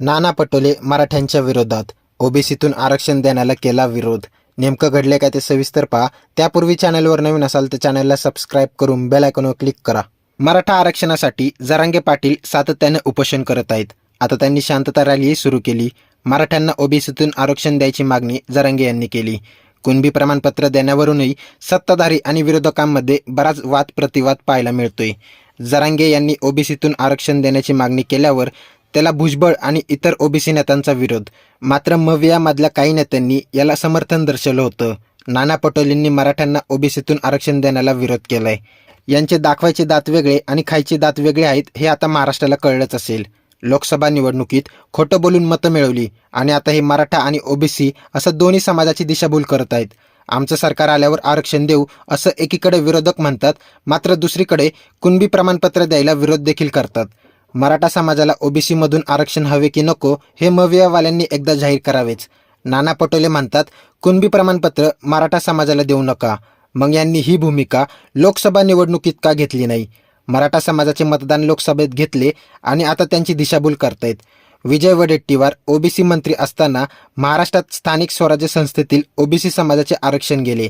नाना पटोले मराठ्यांच्या विरोधात ओबीसीतून आरक्षण देण्याला केला विरोध. नेमकं घडले काय ते सविस्तर पहा. त्यापूर्वी चॅनलवर नवीन असाल तर चॅनलला सबस्क्राईब करून बेल आयकॉनवर क्लिक करा. मराठा आरक्षणासाठी जरांगे पाटील सातत्याने उपोषण करत आहेत. आता त्यांनी शांतता रॅलीही सुरू केली. मराठ्यांना ओबीसीतून आरक्षण द्यायची मागणी जरांगे यांनी केली. कुणबी प्रमाणपत्र देण्यावरूनही सत्ताधारी आणि विरोधकांमध्ये बराच वाद प्रतिवाद पाहायला मिळतोय. जरांगे यांनी ओबीसीतून आरक्षण देण्याची मागणी केल्यावर त्याला भुजबळ आणि इतर ओबीसी नेत्यांचा विरोध. मात्र मवियामधल्या काही नेत्यांनी याला समर्थन दर्शवलं होतं. नाना पटोलेंनी मराठ्यांना ओबीसीतून आरक्षण देण्याला विरोध केलाय. यांचे दाखवायचे दात वेगळे आणि खायचे दात वेगळे आहेत हे आता महाराष्ट्राला कळलंच असेल. लोकसभा निवडणुकीत खोटं बोलून मतं मिळवली आणि आता हे मराठा आणि ओबीसी असं दोन्ही समाजाची दिशाभूल करत आहेत. आमचं सरकार आल्यावर आरक्षण देऊ असं एकीकडे विरोधक म्हणतात मात्र दुसरीकडे कुणबी प्रमाणपत्र द्यायला विरोध देखील करतात. मराठा समाजाला ओबीसीमधून आरक्षण हवे की नको हे मवियावाल्यांनी एकदा जाहीर करावेच. नाना पटोले म्हणतात कुणबी प्रमाणपत्र मराठा समाजाला देऊ नका. मग यांनी ही भूमिका लोकसभा निवडणुकीत का घेतली नाही? मराठा समाजाचे मतदान लोकसभेत घेतले आणि आता त्यांची दिशाभूल करतायत. विजय वडेट्टीवार ओबीसी मंत्री असताना महाराष्ट्रात स्थानिक स्वराज्य संस्थेतील ओबीसी समाजाचे आरक्षण गेले.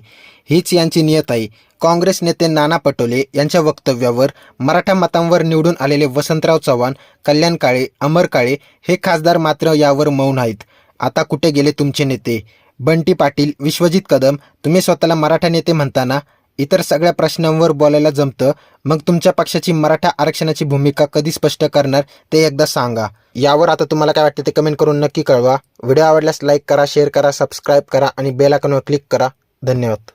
हीच यांची नियत आहे काँग्रेस नेते नाना पटोले यांच्या वक्तव्यावर मराठा मतांवर निवडून आलेले वसंतराव चव्हाण कल्याण काळे अमर काळे हे खासदार मात्र यावर मौन आहेत. आता कुठे गेले तुमचे नेते? बंटी पाटील विश्वजित कदम तुम्ही स्वतःला मराठा नेते म्हणताना इतर सगळ्या प्रश्नांवर बोलायला जमतं. मग तुमच्या पक्षाची मराठा आरक्षणाची भूमिका कधी स्पष्ट करणार ते एकदा सांगा. यावर आता तुम्हाला काय वाटतं ते कमेंट करून नक्की कळवा. व्हिडिओ आवडल्यास लाईक करा शेअर करा सबस्क्राईब करा आणि बेल आयकॉनवर क्लिक करा. धन्यवाद.